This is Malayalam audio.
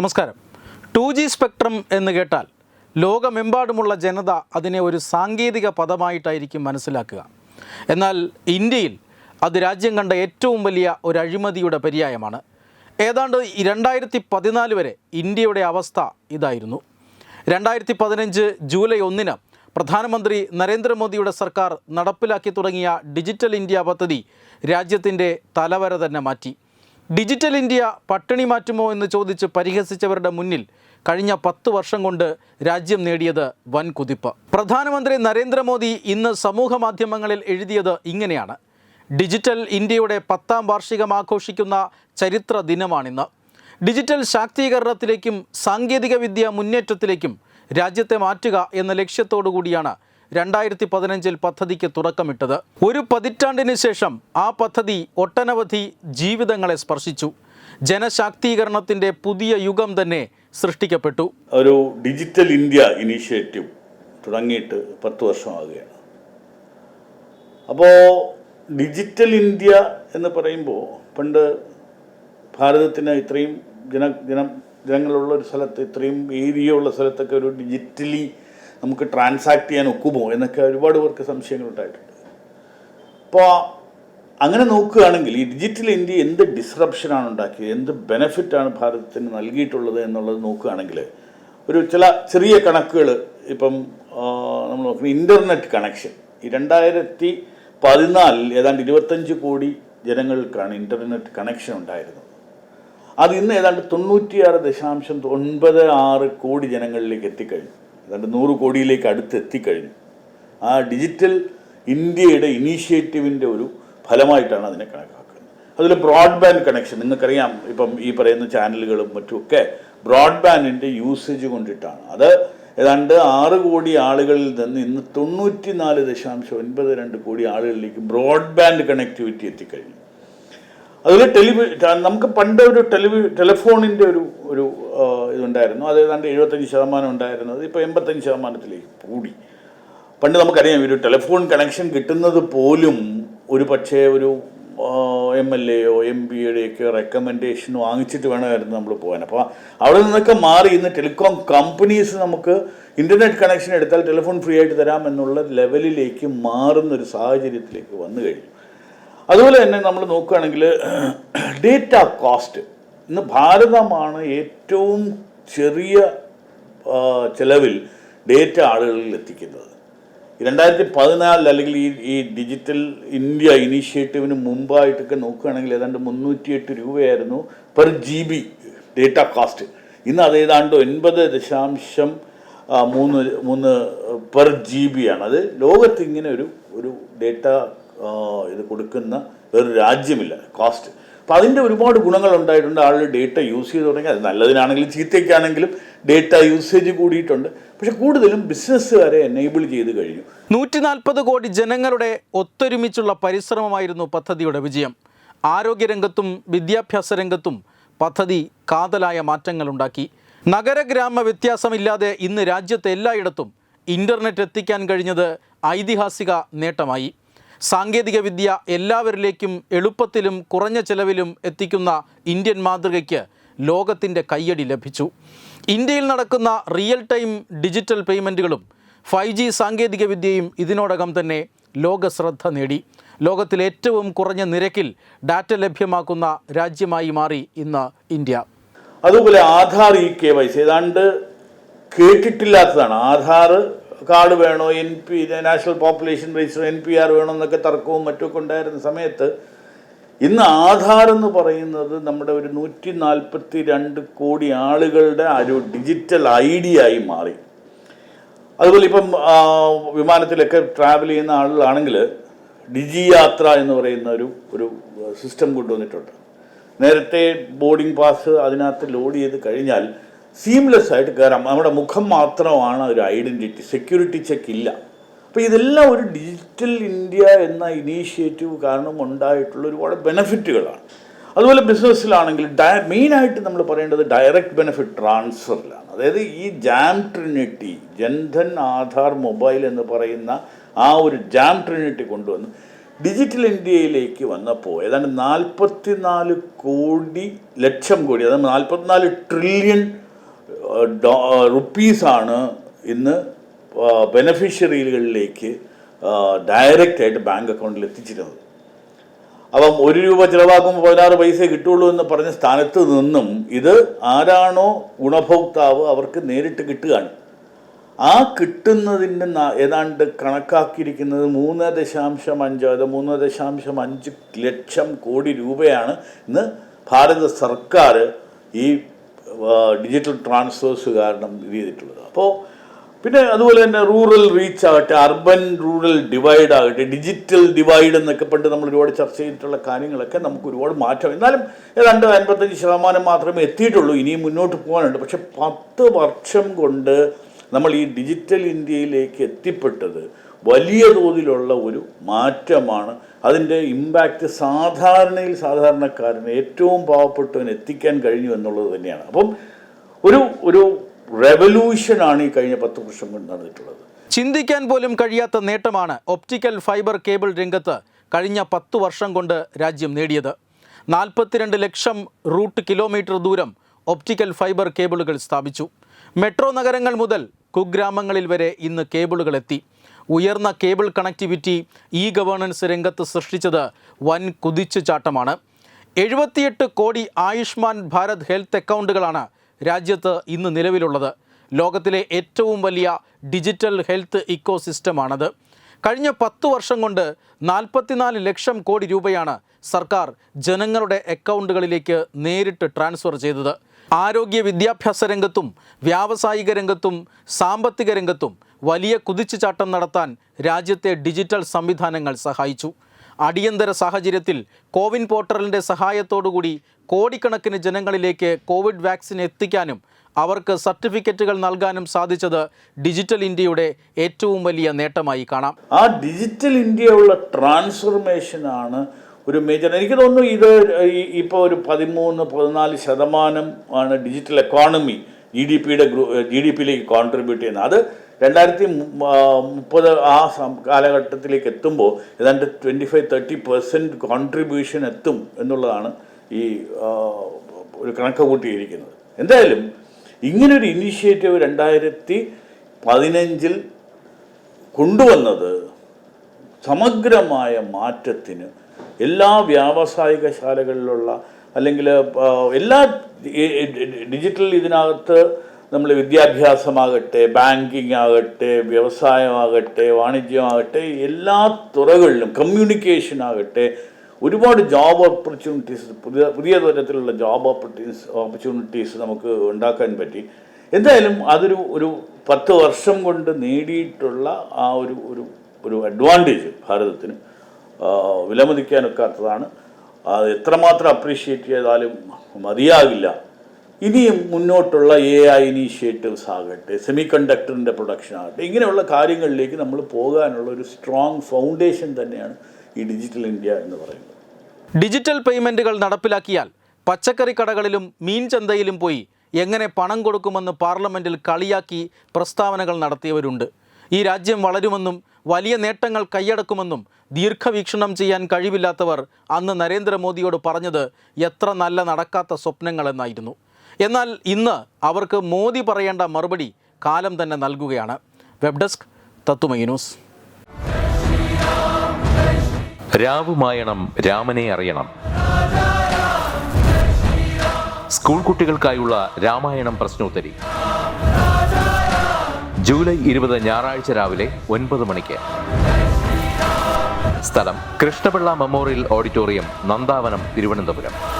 നമസ്കാരം. ടു ജി സ്പെക്ട്രം എന്ന് കേട്ടാൽ ലോകമെമ്പാടുമുള്ള ജനത അതിനെ ഒരു സാങ്കേതിക പദമായിട്ടായിരിക്കും മനസ്സിലാക്കുക. എന്നാൽ ഇന്ത്യയിൽ അത് രാജ്യം കണ്ട ഏറ്റവും വലിയ ഒരു അഴിമതിയുടെ പര്യായമാണ്. ഏതാണ്ട് രണ്ടായിരത്തി പതിനാല് വരെ ഇന്ത്യയുടെ അവസ്ഥ ഇതായിരുന്നു. രണ്ടായിരത്തി പതിനഞ്ച് ജൂലൈ ഒന്നിന് പ്രധാനമന്ത്രി നരേന്ദ്രമോദിയുടെ സർക്കാർ നടപ്പിലാക്കി തുടങ്ങിയ ഡിജിറ്റൽ ഇന്ത്യ പദ്ധതി രാജ്യത്തിന്റെ തലവര തന്നെ മാറ്റി. ഡിജിറ്റൽ ഇന്ത്യ പട്ടിണി മാറ്റുമോ എന്ന് ചോദിച്ച് പരിഹസിച്ചവരുടെ മുന്നിൽ കഴിഞ്ഞ പത്ത് വർഷം കൊണ്ട് രാജ്യം നേടിയത് വൻ കുതിപ്പ് പ്രധാനമന്ത്രി നരേന്ദ്രമോദി ഇന്ന് സമൂഹ മാധ്യമങ്ങളിൽ എഴുതിയത് ഇങ്ങനെയാണ്. ഡിജിറ്റൽ ഇന്ത്യയുടെ പത്താം വാർഷികം ആഘോഷിക്കുന്ന ചരിത്ര ദിനമാണിന്ന്. ഡിജിറ്റൽ ശാക്തീകരണത്തിലേക്കും സാങ്കേതികവിദ്യ മുന്നേറ്റത്തിലേക്കും രാജ്യത്തെ മാറ്റുക എന്ന ലക്ഷ്യത്തോടു കൂടിയാണ് രണ്ടായിരത്തി പതിനഞ്ചിൽ പദ്ധതിക്ക് തുടക്കമിട്ടത്. ഒരു പതിറ്റാണ്ടിന് ശേഷം ആ പദ്ധതി ഒട്ടനവധി ജീവിതങ്ങളെ സ്പർശിച്ചു. ജനശാക്തീകരണത്തിന്റെ പുതിയ യുഗം തന്നെ സൃഷ്ടിക്കപ്പെട്ടു. ഒരു ഡിജിറ്റൽ ഇന്ത്യ ഇനീഷ്യേറ്റീവ് തുടങ്ങിയിട്ട് പത്ത് വർഷമാകുകയാണ് അപ്പോൾ ഡിജിറ്റൽ ഇന്ത്യ എന്ന് പറയുമ്പോൾ പണ്ട് ഭാരതത്തിന് ഇത്രയും ജന ജനം ജനങ്ങളുള്ള ഒരു സ്ഥലത്ത് ഇത്രയും ഏരിയ ഉള്ള സ്ഥലത്തൊക്കെ ഒരു ഡിജിറ്റലി നമുക്ക് ട്രാൻസാക്ട് ചെയ്യാൻ ഒക്കുമോ? എന്നൊക്കെ ഒരുപാട് പേർക്ക് സംശയങ്ങൾ ഉണ്ടായിട്ടുണ്ട്. അപ്പോൾ അങ്ങനെ നോക്കുകയാണെങ്കിൽ ഈ ഡിജിറ്റൽ ഇന്ത്യ എന്ത് ഡിസ്റപ്ഷനാണ് ഉണ്ടാക്കിയത്? എന്ത് ബെനഫിറ്റാണ് ഭാരതത്തിന് നൽകിയിട്ടുള്ളത് എന്നുള്ളത് നോക്കുകയാണെങ്കിൽ ഒരു ചില ചെറിയ കണക്കുകൾ ഇപ്പം നമ്മൾ നോക്കുന്നത് ഇന്റർനെറ്റ് കണക്ഷൻ ഈ രണ്ടായിരത്തി പതിനാലിൽ ഏതാണ്ട് ഇരുപത്തഞ്ച് കോടി ജനങ്ങൾക്കാണ് ഇന്റർനെറ്റ് കണക്ഷൻ ഉണ്ടായിരുന്നത്. അത് ഇന്ന് ഏതാണ്ട് തൊണ്ണൂറ്റിയാറ് ദശാംശം ഒൻപത് ആറ് കോടി ജനങ്ങളിലേക്ക് എത്തിക്കഴിഞ്ഞു. ഏതാണ്ട് നൂറ് കോടിയിലേക്ക് അടുത്ത് എത്തിക്കഴിഞ്ഞു ആ ഡിജിറ്റൽ ഇന്ത്യയുടെ ഇനീഷ്യേറ്റീവിന്റെ ഒരു ഫലമായിട്ടാണ് അതിനെ കണക്കാക്കുന്നത്. അതിൽ ബ്രോഡ്ബാൻഡ് കണക്ഷൻ നിങ്ങൾക്കറിയാം ഇപ്പം ഈ പറയുന്ന ചാനലുകളും മറ്റുമൊക്കെ ബ്രോഡ്ബാൻഡിന്റെ യൂസേജ് കൊണ്ടിട്ടാണ്. അത് ഏതാണ്ട് ആറ് കോടി ആളുകളിൽ നിന്ന് ഇന്ന് തൊണ്ണൂറ്റി നാല് ദശാംശം ഒൻപത് രണ്ട് കോടി ആളുകളിലേക്ക് ബ്രോഡ്ബാൻഡ് കണക്ടിവിറ്റി എത്തിക്കഴിഞ്ഞു. അതിൽ ടെലിവി നമുക്ക് പണ്ട് ഒരു ടെലിവി ടെലിഫോണിന്റെ ഒരു ഒരു ഇതുണ്ടായിരുന്നു. അത് ഏതാണ്ട് എഴുപത്തഞ്ച് ശതമാനം ഉണ്ടായിരുന്നത്. ഇപ്പോൾ എൺപത്തഞ്ച് ശതമാനത്തിലേക്ക് കൂടി. പണ്ട് നമുക്കറിയാം ഒരു ടെലിഫോൺ കണക്ഷൻ കിട്ടുന്നത് പോലും ഒരു പക്ഷേ ഒരു എം എൽ എയോ എം പിയുടെയൊക്കെ റെക്കമെൻഡേഷൻ വാങ്ങിച്ചിട്ട് വേണമായിരുന്നു നമ്മൾ പോകാൻ. അപ്പോൾ അവിടെ നിന്നൊക്കെ മാറി ഇന്ന് ടെലികോം കമ്പനീസ് നമുക്ക് ഇന്റർനെറ്റ് കണക്ഷൻ എടുത്താൽ ടെലിഫോൺ ഫ്രീ ആയിട്ട് തരാം എന്നുള്ള ലെവലിലേക്ക് മാറുന്ന ഒരു സാഹചര്യത്തിലേക്ക് വന്നു കഴിഞ്ഞു. അതുപോലെ തന്നെ നമ്മൾ നോക്കുകയാണെങ്കിൽ ഡേറ്റ കോസ്റ്റ് ഇന്ന് ഭാരതമാണ് ഏറ്റവും ചെറിയ ചിലവിൽ ഡേറ്റ ആളുകളിൽ എത്തിക്കുന്നത്. രണ്ടായിരത്തി പതിനാലിൽ അല്ലെങ്കിൽ ഈ ഈ ഡിജിറ്റൽ ഇന്ത്യ ഇനീഷ്യേറ്റീവിന് മുമ്പായിട്ടൊക്കെ നോക്കുകയാണെങ്കിൽ ഏതാണ്ട് മുന്നൂറ്റിയെട്ട് രൂപയായിരുന്നു per G B data cost. ഇന്ന് അത് ഏതാണ്ട് ഒൻപത് ദശാംശം മൂന്ന് മൂന്ന് പെർ ജി ബി ആണ് അത് ലോകത്ത് ഇങ്ങനെ ഒരു ഒരു ഡേറ്റ ഇത് കൊടുക്കുന്ന ഒരു രാജ്യമില്ല കോസ്റ്റ്. അപ്പോൾ അതിന്റെ ഒരുപാട് ഗുണങ്ങൾ ഉണ്ടായിട്ടുണ്ട്. ആളുകൾ ഡേറ്റ യൂസ് ചെയ്ത് തുടങ്ങി അത് നല്ലതിനാണെങ്കിലും ചീത്തയ്ക്കാണെങ്കിലും ഡേറ്റ യൂസേജ് കൂടിയിട്ടുണ്ട്. പക്ഷെ കൂടുതലും ബിസിനസ്സുകാരെ എനേബിൾ ചെയ്ത് കഴിഞ്ഞു. നൂറ്റി നാൽപ്പത് കോടി ജനങ്ങളുടെ ഒത്തൊരുമിച്ചുള്ള പരിശ്രമമായിരുന്നു പദ്ധതിയുടെ വിജയം. ആരോഗ്യരംഗത്തും വിദ്യാഭ്യാസ രംഗത്തും പദ്ധതി കാതലായ മാറ്റങ്ങളുണ്ടാക്കി നഗരഗ്രാമ വ്യത്യാസമില്ലാതെ ഇന്ന് രാജ്യത്തെ എല്ലായിടത്തും ഇന്റർനെറ്റ് എത്തിക്കാൻ കഴിഞ്ഞത് ഐതിഹാസിക നേട്ടമായി. സാങ്കേതികവിദ്യ എല്ലാവരിലേക്കും എളുപ്പത്തിലും കുറഞ്ഞ ചെലവിലും എത്തിക്കുന്ന ഇന്ത്യൻ മാതൃകയ്ക്ക് ലോകത്തിന്റെ കയ്യടി ലഭിച്ചു. ഇന്ത്യയിൽ നടക്കുന്ന റിയൽ ടൈം ഡിജിറ്റൽ പേയ്മെന്റുകളും ഫൈവ് ജി സാങ്കേതികവിദ്യയും ഇതിനോടകം തന്നെ ലോകശ്രദ്ധ നേടി. ലോകത്തിൽ ഏറ്റവും കുറഞ്ഞ നിരക്കിൽ ഡാറ്റ ലഭ്യമാക്കുന്ന രാജ്യമായി മാറി ഇന്ന് ഇന്ത്യ. അതുപോലെ Aadhaar e K Y C ഏതാണ്ട് കേട്ടിട്ടില്ലാത്തതാണ്. ആധാർ കാർഡ് വേണോ? N P national population register N P R വേണോ എന്നൊക്കെ തർക്കവും മറ്റുമൊക്കെ ഉണ്ടായിരുന്ന സമയത്ത് ഇന്ന് ആധാർ എന്ന് പറയുന്നത് നമ്മുടെ ഒരു നൂറ്റി നാൽപ്പത്തി രണ്ട് കോടി ആളുകളുടെ ഒരു ഡിജിറ്റൽ ഐ ഡി ആയി മാറി. അതുപോലെ ഇപ്പം വിമാനത്തിലൊക്കെ ട്രാവൽ ചെയ്യുന്ന ആളുകളാണെങ്കിൽ ഡിജി യാത്ര എന്ന് പറയുന്ന ഒരു ഒരു സിസ്റ്റം കൊണ്ടുവന്നിട്ടുണ്ട്. നേരത്തെ ബോർഡിംഗ് പാസ് അതിനകത്ത് ലോഡ് ചെയ്ത് കഴിഞ്ഞാൽ സീംലെസ് ആയിട്ട് കയറാം നമ്മുടെ മുഖം മാത്രമാണ് ഒരു ഐഡന്റിറ്റി സെക്യൂരിറ്റി ചെക്ക് ഇല്ല. അപ്പോൾ ഇതെല്ലാം ഒരു ഡിജിറ്റൽ ഇന്ത്യ എന്ന ഇനീഷ്യേറ്റീവ് കാരണം ഉണ്ടായിട്ടുള്ള ഒരുപാട് ബെനഫിറ്റുകളാണ് അതുപോലെ ബിസിനസ്സിലാണെങ്കിൽ ഡയ മെയിനായിട്ട് നമ്മൾ പറയേണ്ടത് ഡയറക്റ്റ് ബെനിഫിറ്റ് ട്രാൻസ്ഫറിലാണ് അതായത് ഈ JAM trinity Jan Dhan Aadhaar mobile എന്ന് പറയുന്ന ആ ഒരു ജാം ട്രിനിറ്റി കൊണ്ടുവന്ന് ഡിജിറ്റൽ ഇന്ത്യയിലേക്ക് വന്നപ്പോൾ ഏതാണ്ട് നാൽപ്പത്തിനാല് കോടി ലക്ഷം കോടി അതായത് നാൽപ്പത്തിനാല് ട്രില്യൺ റുപ്പീസാണ് ഇന്ന് ബെനഫിഷ്യറികളിലേക്ക് ഡയറക്റ്റ് ആയിട്ട് ബാങ്ക് അക്കൗണ്ടിൽ എത്തിച്ചിരുന്നത്. അപ്പം ഒരു രൂപ ചിലവാക്കുമ്പോൾ പതിനാറ് പൈസ കിട്ടുള്ളൂ എന്ന് പറഞ്ഞ സ്ഥാനത്ത് നിന്നും ഇത് ആരാണോ ഗുണഭോക്താവ് അവർക്ക് നേരിട്ട് കിട്ടുകയാണ്. ആ കിട്ടുന്നതിന്റെ ഏതാണ്ട് കണക്കാക്കിയിരിക്കുന്നത് മൂന്ന് ദശാംശം അഞ്ച് അത് മൂന്ന് ദശാംശം അഞ്ച് ലക്ഷം കോടി രൂപയാണ് ഇന്ന് ഭാരത സർക്കാർ ഈ ഡിജിറ്റൽ ട്രാൻസ്ഫേഴ്സ് കാരണം ഇത് ചെയ്തിട്ടുള്ളത്. അപ്പോൾ പിന്നെ അതുപോലെ തന്നെ റൂറൽ റീച്ച് ആകട്ടെ അർബൻ റൂറൽ ഡിവൈഡ് ആകട്ടെ ഡിജിറ്റൽ ഡിവൈഡ് എന്നൊക്കെ പണ്ട് നമ്മൾ ഒരുപാട് ചർച്ച ചെയ്തിട്ടുള്ള കാര്യങ്ങളൊക്കെ നമുക്ക് ഒരുപാട് മാറ്റം. എന്നാലും ഏതാണ്ട് അൻപത്തഞ്ച് ശതമാനം മാത്രമേ എത്തിയിട്ടുള്ളൂ. ഇനിയും മുന്നോട്ട് പോകാനുണ്ട്. പക്ഷെ പത്ത് വർഷം കൊണ്ട് നമ്മൾ ഈ ഡിജിറ്റൽ ഇന്ത്യയിലേക്ക് എത്തിപ്പെട്ടത് വലിയ തോതിലുള്ള ഒരു മാറ്റമാണ് അതിന്റെ ഇമ്പാക്റ്റ് സാധാരണയിൽ സാധാരണക്കാരന് ഏറ്റവും പാവപ്പെട്ടവൻ എത്തിക്കാൻ കഴിഞ്ഞു എന്നുള്ളത് തന്നെയാണ്. അപ്പം ഒരു ഒരു റെവല്യൂഷനാണ് ഈ കഴിഞ്ഞ പത്ത് വർഷം കൊണ്ട് നടന്നിട്ടുള്ളത്. ചിന്തിക്കാൻ പോലും കഴിയാത്ത നേട്ടമാണ് ഒപ്റ്റിക്കൽ ഫൈബർ കേബിൾ രംഗത്ത് കഴിഞ്ഞ പത്തു വർഷം കൊണ്ട് രാജ്യം നേടിയത്. നാൽപ്പത്തിരണ്ട് ലക്ഷം റൂട്ട് കിലോമീറ്റർ ദൂരം ഒപ്റ്റിക്കൽ ഫൈബർ കേബിളുകൾ സ്ഥാപിച്ചു. മെട്രോ നഗരങ്ങൾ മുതൽ കുഗ്രാമങ്ങളിൽ വരെ ഇന്ന് കേബിളുകൾ എത്തി. ഉയർന്ന കേബിൾ കണക്ടിവിറ്റി ഇ ഗവേണൻസ് രംഗത്ത് സൃഷ്ടിച്ചത് വൻ കുതിച്ചുചാട്ടമാണ്. എഴുപത്തിയെട്ട് കോടി ആയുഷ്മാൻ ഭാരത് ഹെൽത്ത് അക്കൗണ്ടുകളാണ് രാജ്യത്ത് ഇന്ന് നിലവിലുള്ളത്. ലോകത്തിലെ ഏറ്റവും വലിയ ഡിജിറ്റൽ ഹെൽത്ത് ഇക്കോ സിസ്റ്റമാണത് കഴിഞ്ഞ പത്തു വർഷം കൊണ്ട് നാൽപ്പത്തിനാല് ലക്ഷം കോടി രൂപയാണ് സർക്കാർ ജനങ്ങളുടെ അക്കൗണ്ടുകളിലേക്ക് നേരിട്ട് ട്രാൻസ്ഫർ ചെയ്തത്. ആരോഗ്യ വിദ്യാഭ്യാസ രംഗത്തും വ്യാവസായിക രംഗത്തും സാമ്പത്തിക രംഗത്തും വലിയ കുതിച്ചുചാട്ടം നടത്താൻ രാജ്യത്തെ ഡിജിറ്റൽ സംവിധാനങ്ങൾ സഹായിച്ചു. അടിയന്തര സാഹചര്യത്തിൽ കോവിൻ പോർട്ടലിന്റെ സഹായത്തോടുകൂടി കോടിക്കണക്കിന് ജനങ്ങളിലേക്ക് കോവിഡ് വാക്സിൻ എത്തിക്കാനും അവർക്ക് സർട്ടിഫിക്കറ്റുകൾ നൽകാനും സാധിച്ചത് ഡിജിറ്റൽ ഇന്ത്യയുടെ ഏറ്റവും വലിയ നേട്ടമായി കാണാം. ആ ഡിജിറ്റൽ ഇന്ത്യയുള്ള ട്രാൻസ്ഫർമേഷനാണ് ഒരു മേജർ എനിക്ക് തോന്നുന്നു ഇത് ഇപ്പോൾ ഒരു പതിമൂന്ന് പതിനാല് ശതമാനം ആണ് ഡിജിറ്റൽ എക്കോണമി ജി ഡി പിയുടെ ഗ്രൂ ജി ഡി പിയിലേക്ക് കോൺട്രിബ്യൂട്ട് ചെയ്യുന്നത്. അത് രണ്ടായിരത്തി മുപ്പത് ആ കാലഘട്ടത്തിലേക്ക് എത്തുമ്പോൾ ഏതാണ്ട് twenty five thirty percent contribution എത്തും എന്നുള്ളതാണ് ഈ ഒരു കണക്ക് കൂട്ടിയിരിക്കുന്നത്. എന്തായാലും ഇങ്ങനൊരു ഇനീഷ്യേറ്റീവ് രണ്ടായിരത്തി പതിനഞ്ചിൽ കൊണ്ടുവന്നത് സമഗ്രമായ മാറ്റത്തിന് എല്ലാ വ്യാവസായിക ശാലകളിലുള്ള അല്ലെങ്കിൽ എല്ലാ ഡിജിറ്റൽ ഇതിനകത്ത് നമ്മൾ വിദ്യാഭ്യാസമാകട്ടെ ബാങ്കിങ് ആകട്ടെ വ്യവസായമാകട്ടെ വാണിജ്യമാകട്ടെ എല്ലാ തുറകളിലും കമ്മ്യൂണിക്കേഷൻ ആകട്ടെ ഒരുപാട് ജോബ് ഓപ്പർച്യൂണിറ്റീസ് പുതിയ പുതിയ തരത്തിലുള്ള ജോബ് ഓപ്പർച്യൂണിറ്റീസ് ഓപ്പർച്യൂണിറ്റീസ് നമുക്ക് ഉണ്ടാക്കാൻ പറ്റി. എന്തായാലും അതൊരു ഒരു പത്ത് വർഷം കൊണ്ട് നേടിയിട്ടുള്ള ആ ഒരു ഒരു ഒരു അഡ്വാന്റേജ് ഭാരതത്തിന് വിലമതിക്കാനൊക്കാത്തതാണ്. അത് എത്രമാത്രം അപ്രീഷിയേറ്റ് ചെയ്താലും മതിയാകില്ല. ഇനിയും മുന്നോട്ടുള്ള എ ഐ ഇനീഷ്യേറ്റീവ്സ് ആകട്ടെ സെമി കണ്ടക്ടറിന്റെ പ്രൊഡക്ഷൻ ആകട്ടെ ഇങ്ങനെയുള്ള കാര്യങ്ങളിലേക്ക് നമ്മൾ പോകാനുള്ള ഒരു സ്ട്രോങ് ഫൗണ്ടേഷൻ തന്നെയാണ് ഈ ഡിജിറ്റൽ ഇന്ത്യ എന്ന് പറയുന്നത്. ഡിജിറ്റൽ പേയ്മെന്റുകൾ നടപ്പിലാക്കിയാൽ പച്ചക്കറി കടകളിലും മീൻ ചന്തയിലും പോയി എങ്ങനെ പണം കൊടുക്കുമെന്ന് പാർലമെന്റിൽ കളിയാക്കി പ്രസ്താവനകൾ നടത്തിയവരുണ്ട്. ഈ രാജ്യം വളരുമെന്നും വലിയ നേട്ടങ്ങൾ കൈയടക്കുമെന്നും ദീർഘവീക്ഷണം ചെയ്യാൻ കഴിവില്ലാത്തവർ അന്ന് നരേന്ദ്രമോദിയോട് പറഞ്ഞത് എത്ര നല്ല നടക്കാത്ത സ്വപ്നങ്ങളെന്നായിരുന്നു. എന്നാൽ ഇന്ന് അവർക്ക് മോദി പറയേണ്ട മറുപടി കാലം തന്നെ നൽകുകയാണ്. Web desk Tattvamayi news. രാവുമായണം രാമനെ അറിയണം. സ്കൂൾ കുട്ടികൾക്കായുള്ള രാമായണം പ്രശ്നോത്തരി. ജൂലൈ ഇരുപത് ഞായറാഴ്ച രാവിലെ ഒൻപത് മണിക്ക്. സ്ഥലം കൃഷ്ണപിള്ള മെമ്മോറിയൽ ഓഡിറ്റോറിയം നന്ദാവനം തിരുവനന്തപുരം.